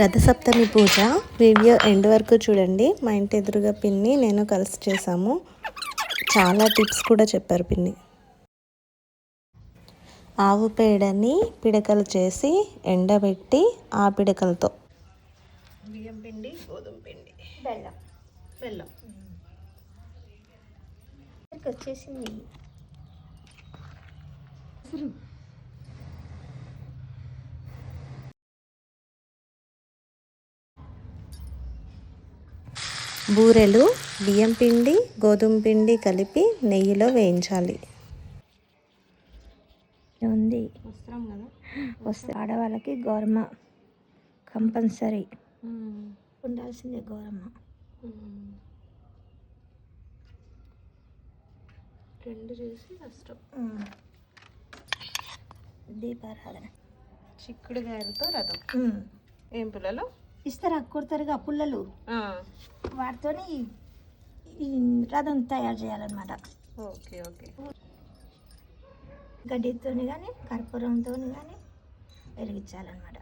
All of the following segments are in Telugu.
రథసప్తమి పూజ వీడియో ఎండ్ వరకు చూడండి. మా ఇంటి ఎదురుగా పిన్ని నేను కలిసి చేసాము చాలా టిప్స్ కూడా చెప్పారు పిన్ని. ఆవు పేడని పిడకలు చేసి ఎండబెట్టి ఆ పిడకలతో. బియ్యం పిండి గోధుమ పిండి. బెల్లం. బెల్లం. వచ్చేసింది. బూరెలు బియ్యం పిండి గోధుమ పిండి కలిపి నెయ్యిలో వేయించాలి. ఉంది. వస్త్రం కదా? వస్తే ఆడవాళ్ళకి గౌరమ్మ కంపల్సరీ. ఉండాల్సిందే గౌరమ్మ రెండు చేసి కష్టం. దీపారాధన. చిక్కుడుగాయలతో రథం. ఏం పిల్లలు? ఇస్తారా కుడతారుగా పుల్లలు? వాటితో ఈ రథం తయారు చేయాలన్నమాట. Okay okay. గడ్డితో కానీ కర్పూరంతో కానీ వెలిగించాలన్నమాట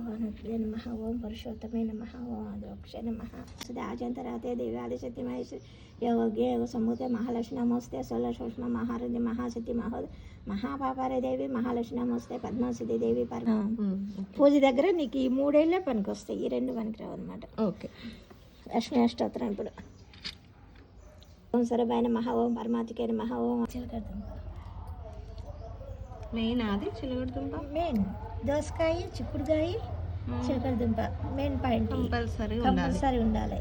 ఓం నమ ఓం పురుషోత్తమే నమ ఓం అదోక్ష నమ సదా ఆజంతరాతే దేవాది సత్య మహేశ్వరి యోగే యోగ సమూతే మహాలక్ష్మి నమోస్తే సోల సూక్ష్మ మహారథి మహాశక్తి మహో మహాపాపారే దేవి మహాలక్ష్మి నమోస్తే పద్మసిద్ధి దేవి పరమ పూజ దగ్గర నీకు ఈ మూడేళ్ళే పనికి వస్తాయి ఈ రెండు పనికిరావు అనమాట ఓకే. లక్ష్మీ అష్టోత్తరం ఇప్పుడు. ఓం సరబాయన మహా ఓం పరమాతికైన మహా ఓం చిలకడతాం మెయిన్ అది చిలుగుడుతుంప మెయిన్. దోసకాయ చిక్కుడుకాయ చిలకడ దుంప మెయిన్ పాయింట్ కంపల్సరీ ఉండాలి. కంపల్సరీ ఉండాలి.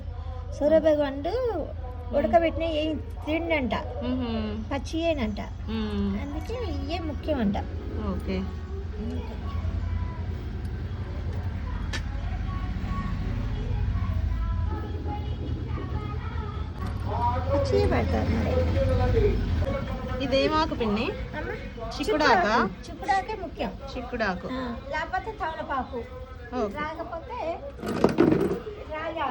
సూరబాయి వండు ఉడకబెట్టిన ఏం తిండంట. పచ్చి ఏనంట. అందుకే ఇవే ముఖ్యం అంట ఓకే. పచ్చి పెడతారు మరి. ఇదేమాకు పిన్ని? చిక్కుడాకా? చిక్కుడాకే ముఖ్యం. చిక్కుడాకు. లేకపోతే తమలపాకు. రాకపోతే రాగి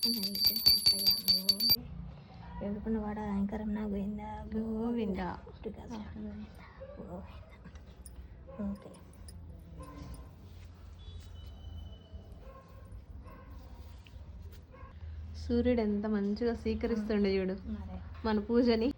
ఆకు ఎడుకున్న వాడ భయంకరం నా గోవిందా. గోవింద. ఓకే. సూర్యుడు ఎంత మంచిగా స్వీకరిస్తుండే చూడు. మన పూజని.